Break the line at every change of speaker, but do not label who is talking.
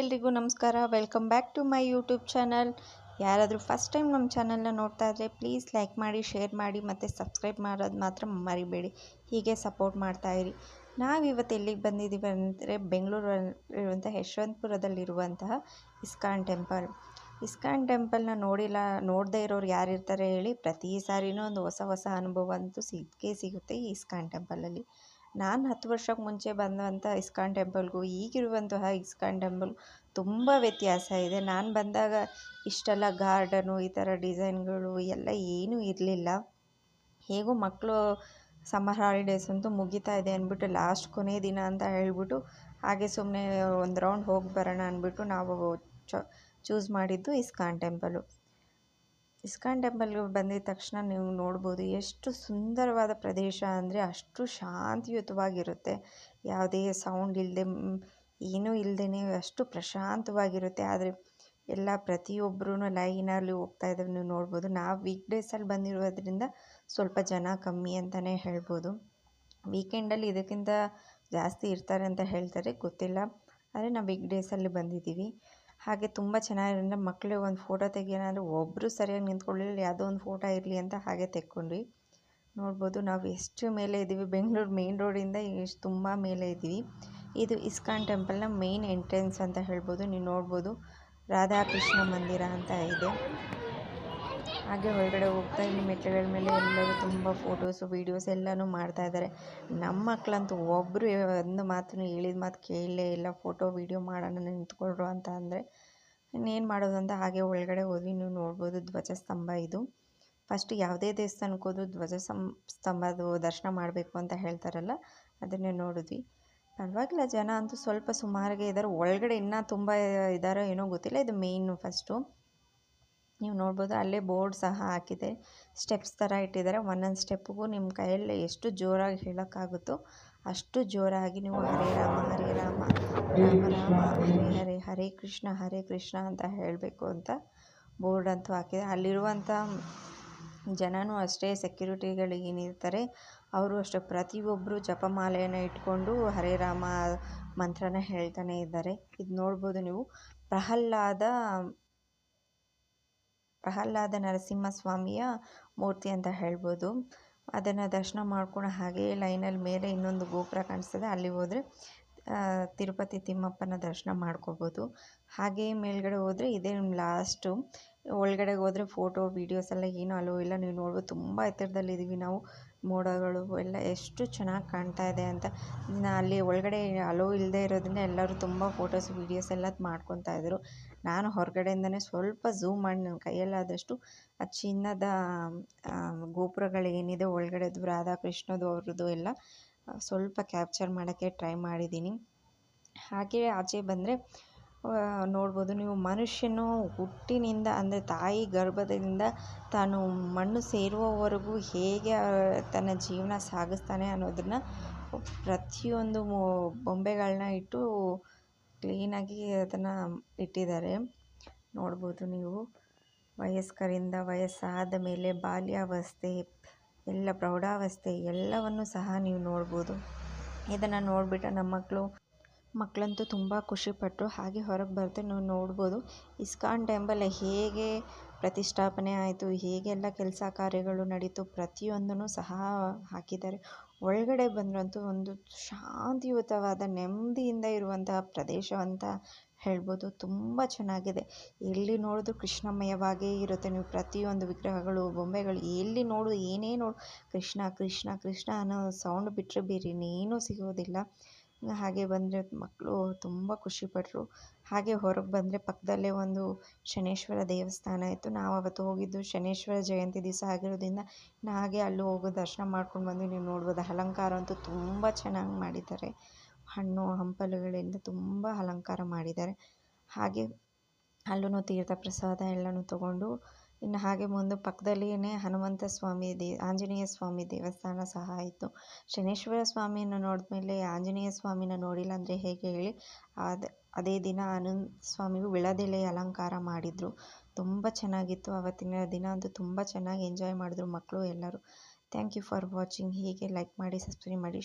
ಎಲ್ರಿಗೂ ನಮಸ್ಕಾರ. Welcome back to my YouTube channel ಯಾರಾದರೂ ಫಸ್ಟ್ ಟೈಮ್ ನಮ್ಮ ಚಾನಲ್ನ ನೋಡ್ತಾ ಇದ್ದರೆ ಪ್ಲೀಸ್ ಲೈಕ್ ಮಾಡಿ ಶೇರ್ ಮಾಡಿ ಮತ್ತು ಸಬ್ಸ್ಕ್ರೈಬ್ ಮಾಡೋದು ಮಾತ್ರ ಮರಿಬೇಡಿ. ಹೀಗೆ ಸಪೋರ್ಟ್ ಮಾಡ್ತಾಯಿರಿ ನಾವಿವತ್ತು ಎಲ್ಲಿಗೆ ಬಂದಿದ್ದೀವಿ ಅಂದರೆ ಬೆಂಗಳೂರಲ್ಲಿರುವಂಥ ಯಶವಂತಪುರದಲ್ಲಿರುವಂತಹ ಇಸ್ಕಾನ್ ಟೆಂಪಲ್ ಇಸ್ಕಾನ್ ಟೆಂಪಲ್ನ ನೋಡಿಲ್ಲ, ನೋಡದೇ ಇರೋರು ಯಾರಿರ್ತಾರೆ ಹೇಳಿ ಪ್ರತಿ ಸಾರಿನೂ ಒಂದು ಹೊಸ ಹೊಸ ಅನುಭವ ಅಂತೂ ಸಿಕ್ಕೇ ಸಿಗುತ್ತೆ ಈ ಇಸ್ಕಾನ್ ಟೆಂಪಲಲ್ಲಿ ನಾನು ಹತ್ತು ವರ್ಷಕ್ಕೆ ಮುಂಚೆ ಬಂದಂಥ ಇಸ್ಕಾನ್ ಟೆಂಪಲ್ಗೂ ಈಗಿರುವಂತಹ ಇಸ್ಕಾನ್ ಟೆಂಪಲ್ ತುಂಬ ವ್ಯತ್ಯಾಸ ಇದೆ. ನಾನು ಬಂದಾಗ ಇಷ್ಟೆಲ್ಲ ಗಾರ್ಡನು, ಈ ಥರ ಡಿಸೈನ್ಗಳು ಎಲ್ಲ ಏನೂ ಇರಲಿಲ್ಲ. ಹೇಗೂ ಮಕ್ಕಳು ಸಮ್ಮರ್ ಹಾಲಿಡೇಸ್ ಅಂತೂ ಮುಗಿತಾ ಇದೆ ಅಂದ್ಬಿಟ್ಟು ಲಾಸ್ಟ್ ಕೊನೆ ದಿನ ಅಂತ ಹೇಳಿಬಿಟ್ಟು ಹಾಗೆ ಸುಮ್ಮನೆ ಒಂದು ರೌಂಡ್ ಹೋಗಿ ಬರೋಣ ಅಂದ್ಬಿಟ್ಟು ನಾವು ಚೂಸ್ ಮಾಡಿದ್ದು ಇಸ್ಕಾನ್ ಟೆಂಪಲು. ಇಸ್ಕಾನ್ ಟೆಂಪಲ್ಗೆ ಬಂದಿದ ತಕ್ಷಣ ನೀವು ನೋಡ್ಬೋದು ಎಷ್ಟು ಸುಂದರವಾದ ಪ್ರದೇಶ ಅಂದರೆ ಅಷ್ಟು ಶಾಂತಿಯುತವಾಗಿರುತ್ತೆ. ಯಾವುದೇ ಸೌಂಡ್ ಇಲ್ಲದೆ ಏನೂ ಇಲ್ಲದೇ ಅಷ್ಟು ಪ್ರಶಾಂತವಾಗಿರುತ್ತೆ. ಆದರೆ ಎಲ್ಲ ಪ್ರತಿಯೊಬ್ಬರೂ ಲೈನಲ್ಲಿ ಹೋಗ್ತಾ ಇದ್ದಾರೆ ನೀವು ನೋಡ್ಬೋದು. ನಾವು ವೀಕ್ ಡೇಸಲ್ಲಿ ಬಂದಿರೋದ್ರಿಂದ ಸ್ವಲ್ಪ ಜನ ಕಮ್ಮಿ ಅಂತಲೇ ಹೇಳ್ಬೋದು. ವೀಕೆಂಡಲ್ಲಿ ಇದಕ್ಕಿಂತ ಜಾಸ್ತಿ ಇರ್ತಾರೆ ಅಂತ ಹೇಳ್ತಾರೆ, ಗೊತ್ತಿಲ್ಲ. ಆದರೆ ನಾವು ವೀಕ್ ಡೇಸಲ್ಲಿ ಬಂದಿದ್ದೀವಿ. ಹಾಗೆ ತುಂಬ ಚೆನ್ನಾಗಿರೋದ್ರಿಂದ ಮಕ್ಕಳು ಒಂದು ಫೋಟೋ ತೆಗಿಯೋಣ ಅಂದರೆ ಒಬ್ಬರು ಸರಿಯಾಗಿ ನಿಂತ್ಕೊಳ್ಳಿಲ್ಲ, ಯಾವುದೋ ಒಂದು ಫೋಟೋ ಇರಲಿ ಅಂತ ಹಾಗೆ ತೆಕ್ಕೊಂಡ್ವಿ. ನೋಡ್ಬೋದು ನಾವು ಎಷ್ಟು ಮೇಲೆ ಇದ್ದೀವಿ ಬೆಂಗಳೂರು ಮೇನ್ ರೋಡಿಂದ ಎಷ್ಟು ತುಂಬ ಮೇಲೆ ಇದ್ದೀವಿ ಇದು ಇಸ್ಕಾನ್ ಟೆಂಪಲ್ನ ಮೇನ್ ಎಂಟ್ರೆನ್ಸ್ ಅಂತ ಹೇಳ್ಬೋದು. ನೀವು ನೋಡ್ಬೋದು. ರಾಧಾಕೃಷ್ಣ ಮಂದಿರ ಅಂತ ಇದೆ. ಹಾಗೆ ಹೊರಗಡೆ ಹೋಗ್ತಾ ಇಲ್ಲಿ ಮೆಟ್ಟಿಲುಗಳ ಮೇಲೆ ಎಲ್ಲರೂ ತುಂಬ ಫೋಟೋಸು ವೀಡಿಯೋಸ್ ಎಲ್ಲನೂ ಮಾಡ್ತಾ ಇದ್ದಾರೆ. ನಮ್ಮ ಮಕ್ಕಳಂತೂ ಒಬ್ಬರು ಒಂದು ಮಾತನ್ನು ಹೇಳಿದ ಮಾತು ಕೇಳಲೇ ಇಲ್ಲ. ಫೋಟೋ ವೀಡಿಯೋ ಮಾಡೋಣ ನಿಂತ್ಕೊಳ್ರು ಅಂತ ಅಂದರೆ, ಇನ್ನೇನು ಮಾಡೋದು ಅಂತ ಹಾಗೆ ಒಳಗಡೆ ಹೋದ್ವಿ. ನೀವು ನೋಡ್ಬೋದು ಧ್ವಜಸ್ತಂಭ ಇದು. ಫಸ್ಟ್ ಯಾವುದೇ ದೇವಸ್ಥಾನಕ್ಕೆ ಹೋದ್ರು ಧ್ವಜ ಸ್ತಂಭದ ದರ್ಶನ ಮಾಡಬೇಕು ಅಂತ ಹೇಳ್ತಾರಲ್ಲ, ಅದನ್ನೇ ನೋಡಿದ್ವಿ. ಪರವಾಗಿಲ್ಲ, ಜನ ಅಂತೂ ಸ್ವಲ್ಪ ಸುಮಾರಿಗೆ ಇದ್ದಾರೆ. ಒಳಗಡೆ ಇನ್ನೂ ತುಂಬ ಇದ್ದಾರೋ ಏನೋ ಗೊತ್ತಿಲ್ಲ. ಇದು ಮೇಯ್ನು ಫಸ್ಟು ನೀವು ನೋಡ್ಬೋದು ಅಲ್ಲೇ ಬೋರ್ಡ್ ಸಹ ಹಾಕಿದೆ. ಸ್ಟೆಪ್ಸ್ ಥರ ಇಟ್ಟಿದ್ದಾರೆ. ಒಂದೊಂದು ಸ್ಟೆಪ್ಗೂ ನಿಮ್ಮ ಕೈಯಲ್ಲಿ ಎಷ್ಟು ಜೋರಾಗಿ ಹೇಳೋಕ್ಕಾಗುತ್ತೋ ಅಷ್ಟು ಜೋರಾಗಿ ನೀವು ಹರೇ ರಾಮ ಹರೇ ರಾಮ ರಾಮ ರಾಮ, ಹರೇ ಹರೇ ಹರೇ ಕೃಷ್ಣ ಹರೇ ಕೃಷ್ಣ ಅಂತ ಹೇಳಬೇಕು ಅಂತ ಬೋರ್ಡ್ ಅಂತೂ ಹಾಕಿದೆ. ಅಲ್ಲಿರುವಂಥ ಜನನೂ ಅಷ್ಟೇ ಸೆಕ್ಯೂರಿಟಿಗಳು ಏನಿರ್ತಾರೆ ಅವರು ಅಷ್ಟೇ ಪ್ರತಿಯೊಬ್ಬರು ಜಪಮಾಲೆಯನ್ನು ಇಟ್ಕೊಂಡು ಹರೇ ರಾಮ ಮಂತ್ರನ ಹೇಳ್ತಾನೆ ಇದ್ದಾರೆ. ಇದು ನೋಡ್ಬೋದು ನೀವು ಪ್ರಹ್ಲಾದ ಪ್ರಹ್ಲಾದ ನರಸಿಂಹಸ್ವಾಮಿಯ ಮೂರ್ತಿ ಅಂತ ಹೇಳ್ಬೋದು. ಅದನ್ನು ದರ್ಶನ ಮಾಡ್ಕೊಂಡು ಹಾಗೇ ಲೈನಲ್ಲಿ ಮೇಲೆ ಇನ್ನೊಂದು ಗೋಪುರ ಕಾಣಿಸ್ತದೆ. ಅಲ್ಲಿ ಹೋದರೆ ತಿರುಪತಿ ತಿಮ್ಮಪ್ಪನ ದರ್ಶನ ಮಾಡ್ಕೋಬೋದು. ಹಾಗೇ ಮೇಲ್ಗಡೆ ಹೋದರೆ ಇದೇ ಲಾಸ್ಟು. ಒಳಗಡೆ ಹೋದರೆ ಫೋಟೋ, ವೀಡಿಯೋಸ್ ಎಲ್ಲ ಏನೂ ಅಲೋ ಇಲ್ಲ. ನೀವು ನೋಡ್ಬೋದು, ತುಂಬ ಎತ್ತರದಲ್ಲಿದ್ದೀವಿ ನಾವು. ಮೋಡಗಳು ಎಲ್ಲ ಎಷ್ಟು ಚೆನ್ನಾಗಿ ಕಾಣ್ತಾ ಇದೆ ಅಂತ. ಅಲ್ಲಿ ಒಳಗಡೆ ಅಲೋ ಇಲ್ಲದೆ ಇರೋದ್ರಿಂದ ಎಲ್ಲರೂ ತುಂಬ ಫೋಟೋಸ್ ವೀಡಿಯೋಸ್ ಎಲ್ಲ ಮಾಡ್ಕೊತಾ ಇದ್ದರು ನಾನು ಹೊರಗಡೆಯಿಂದನೇ ಸ್ವಲ್ಪ ಝೂಮ್ ಮಾಡಿ ನನ್ನ ಕೈಯಲ್ಲಾದಷ್ಟು ಆ ಚಿನ್ನದ ಗೋಪುರಗಳು ಏನಿದೆ, ಒಳಗಡೆದು ರಾಧಾಕೃಷ್ಣದು ಅವ್ರದ್ದು ಎಲ್ಲ ಸ್ವಲ್ಪ ಕ್ಯಾಪ್ಚರ್ ಮಾಡೋಕ್ಕೆ ಟ್ರೈ ಮಾಡಿದ್ದೀನಿ. ಹಾಗೆ ಆಚೆ ಬಂದರೆ ನೋಡ್ಬೋದು. ನೀವು ಮನುಷ್ಯನು ಹುಟ್ಟಿನಿಂದ, ಅಂದರೆ ತಾಯಿ ಗರ್ಭದಿಂದ ತಾನು ಮಣ್ಣು ಸೇರುವವರೆಗೂ ಹೇಗೆ ತನ್ನ ಜೀವನ ಸಾಗಿಸ್ತಾನೆ ಅನ್ನೋದನ್ನು ಪ್ರತಿಯೊಂದು ಬೊಂಬೆಗಳನ್ನ ಇಟ್ಟು ಕ್ಲೀನಾಗಿ ಅದನ್ನು ಇಟ್ಟಿದ್ದಾರೆ. ನೋಡ್ಬೋದು ನೀವು, ವಯಸ್ಕರಿಂದ ವಯಸ್ಸಾದ ಮೇಲೆ ಬಾಲ್ಯಾವಸ್ಥೆ, ಎಲ್ಲ ಪ್ರೌಢಾವಸ್ಥೆ, ಎಲ್ಲವನ್ನು ಸಹ ನೀವು ನೋಡ್ಬೋದು. ಇದನ್ನು ನೋಡಿಬಿಟ್ಟು ನಮ್ಮ ಮಕ್ಕಳು ಮಕ್ಕಳಂತೂ ತುಂಬ ಖುಷಿಪಟ್ಟರು ಹಾಗೆ ಹೊರಗೆ ಬರ್ತಾ ನಾವು ನೋಡ್ಬೋದು. ಇಸ್ಕಾನ್ ಟೆಂಪಲ್ ಹೇಗೆ ಪ್ರತಿಷ್ಠಾಪನೆ ಆಯಿತು ಹೇಗೆಲ್ಲ ಕೆಲಸ ಕಾರ್ಯಗಳು ನಡೀತು, ಪ್ರತಿಯೊಂದನ್ನು ಸಹ ಹಾಕಿದ್ದಾರೆ. ಒಳಗಡೆ ಬಂದರಂತೂ ಒಂದು ಶಾಂತಿಯುತವಾದ, ನೆಮ್ಮದಿಯಿಂದ ಇರುವಂತಹ ಪ್ರದೇಶ ಅಂತ ಹೇಳ್ಬೋದು. ತುಂಬ ಚೆನ್ನಾಗಿದೆ. ಎಲ್ಲಿ ನೋಡಿದ್ರು ಕೃಷ್ಣಮಯವಾಗೇ ಇರುತ್ತೆ. ನೀವು ಪ್ರತಿಯೊಂದು ವಿಗ್ರಹಗಳು, ಬೊಂಬೆಗಳು, ಎಲ್ಲಿ ನೋಡು, ಏನೇ ನೋಡು, ಕೃಷ್ಣ ಕೃಷ್ಣ ಕೃಷ್ಣ ಅನ್ನೋ ಸೌಂಡ್ ಬಿಟ್ಟರೆ ಬೇರೆ ಇನ್ನೇನೂ ಸಿಗೋದಿಲ್ಲ. ಹಾಗೆ ಬಂದರೆ ಮಕ್ಕಳು ತುಂಬ ಖುಷಿಪಟ್ಟರು ಹಾಗೆ ಹೊರಗೆ ಬಂದರೆ ಪಕ್ಕದಲ್ಲೇ ಒಂದು ಶನೇಶ್ವರ ದೇವಸ್ಥಾನ ಇತ್ತು. ನಾವು ಅವತ್ತು ಹೋಗಿದ್ದು ಶನೇಶ್ವರ ಜಯಂತಿ ದಿವಸ ಆಗಿರೋದ್ರಿಂದ ಹಾಗೆ ಅಲ್ಲೂ ಹೋಗಿ ದರ್ಶನ ಮಾಡ್ಕೊಂಡು ಬಂದು ನೀವು ನೋಡ್ಬೋದು ಅಲಂಕಾರ ಅಂತೂ ತುಂಬ ಚೆನ್ನಾಗಿ ಮಾಡಿದ್ದಾರೆ. ಹಣ್ಣು, ಹಂಪಲುಗಳಿಂದ ತುಂಬ ಅಲಂಕಾರ ಮಾಡಿದ್ದಾರೆ. ಹಾಗೆ ಅಲ್ಲೂ ತೀರ್ಥ ಪ್ರಸಾದ ಎಲ್ಲನೂ ತೊಗೊಂಡು ಇನ್ನು ಹಾಗೆ ಮುಂದೆ ಪಕ್ಕದಲ್ಲಿಯೇ ಹನುಮಂತ ಸ್ವಾಮಿ ದೇ, ಆಂಜನೇಯ ಸ್ವಾಮಿ ದೇವಸ್ಥಾನ ಸಹ ಇತ್ತು ಶನೇಶ್ವರ ಸ್ವಾಮಿಯನ್ನು ನೋಡಿದ್ಮೇಲೆ ಆಂಜನೇಯ ಸ್ವಾಮಿನ ನೋಡಿಲ್ಲ ಅಂದರೆ ಹೇಗೆ ಹೇಳಿ? ಅದು ಅದೇ ದಿನ ಆನಂದ ಸ್ವಾಮಿಗೂ ವಿಳದೆಲೆ ಅಲಂಕಾರ ಮಾಡಿದರು. ತುಂಬ ಚೆನ್ನಾಗಿತ್ತು. ಆವತ್ತಿನ ದಿನ ಅಂತೂ ತುಂಬ ಚೆನ್ನಾಗಿ ಎಂಜಾಯ್ ಮಾಡಿದ್ರು ಮಕ್ಕಳು ಎಲ್ಲರೂ. ಥ್ಯಾಂಕ್ ಯು ಫಾರ್ ವಾಚಿಂಗ್ ಹೀಗೆ ಲೈಕ್ ಮಾಡಿ ಸಬ್ಸ್ಕ್ರೈಬ್ ಮಾಡಿ.